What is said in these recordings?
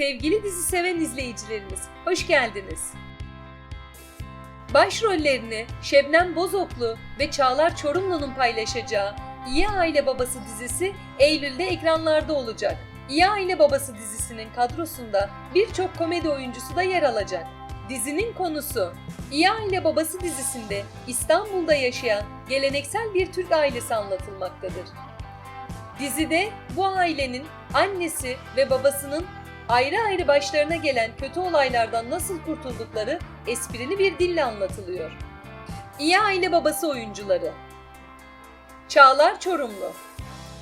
Sevgili dizi seven izleyicilerimiz, hoş geldiniz. Başrollerini Şebnem Bozoklu ve Çağlar Çorumlu'nun paylaşacağı İyi Aile Babası dizisi Eylül'de ekranlarda olacak. İyi Aile Babası dizisinin kadrosunda birçok komedi oyuncusu da yer alacak. Dizinin konusu İyi Aile Babası dizisinde İstanbul'da yaşayan geleneksel bir Türk ailesi anlatılmaktadır. Dizide bu ailenin annesi ve babasının ayrı ayrı başlarına gelen kötü olaylardan nasıl kurtuldukları esprili bir dille anlatılıyor. İyi aile babası oyuncuları Çağlar Çorumlu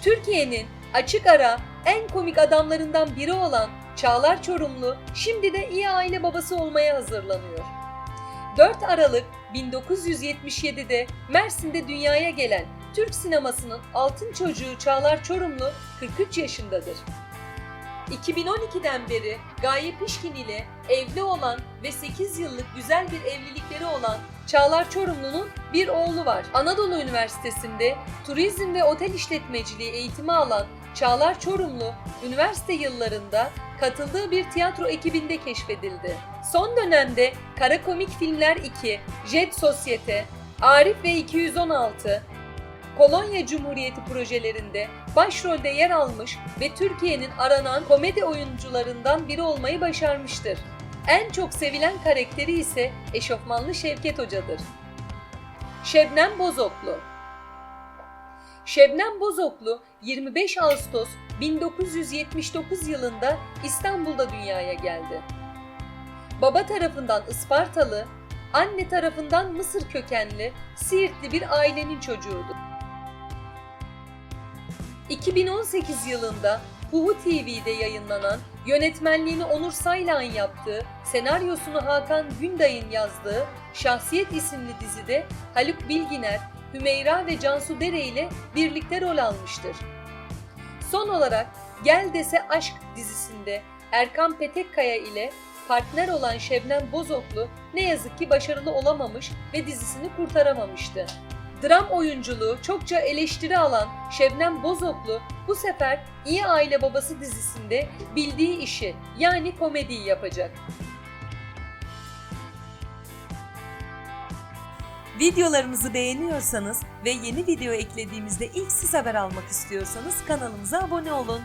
Türkiye'nin açık ara en komik adamlarından biri olan Çağlar Çorumlu şimdi de iyi aile babası olmaya hazırlanıyor. 4 Aralık 1977'de Mersin'de dünyaya gelen Türk sinemasının altın çocuğu Çağlar Çorumlu 43 yaşındadır. 2012'den beri Gaye Pişkin ile evli olan ve 8 yıllık güzel bir evlilikleri olan Çağlar Çorumlu'nun bir oğlu var. Anadolu Üniversitesi'nde turizm ve otel işletmeciliği eğitimi alan Çağlar Çorumlu, üniversite yıllarında katıldığı bir tiyatro ekibinde keşfedildi. Son dönemde Kara Komik Filmler 2, Jet Sosyete, Arif ve 216, Kolonya Cumhuriyeti projelerinde başrolde yer almış ve Türkiye'nin aranan komedi oyuncularından biri olmayı başarmıştır. En çok sevilen karakteri ise eşofmanlı Şevket Hoca'dır. Şebnem Bozoklu Şebnem Bozoklu 25 Ağustos 1979 yılında İstanbul'da dünyaya geldi. Baba tarafından Ispartalı, anne tarafından Mısır kökenli, Siirtli bir ailenin çocuğudur. 2018 yılında Huhu TV'de yayınlanan, yönetmenliğini Onur Saylan yaptığı, senaryosunu Hakan Günday'ın yazdığı Şahsiyet isimli dizide Haluk Bilginer, Hümeyra ve Cansu Dere ile birlikte rol almıştır. Son olarak Gel Dese Aşk dizisinde Erkan Petekkaya ile partner olan Şebnem Bozoklu ne yazık ki başarılı olamamış ve dizisini kurtaramamıştı. Dram oyunculuğu çokça eleştiri alan Şebnem Bozoklu bu sefer İyi Aile Babası dizisinde bildiği işi yani komediyi yapacak. Videolarımızı beğeniyorsanız ve yeni video eklediğimizde ilk siz haber almak istiyorsanız kanalımıza abone olun.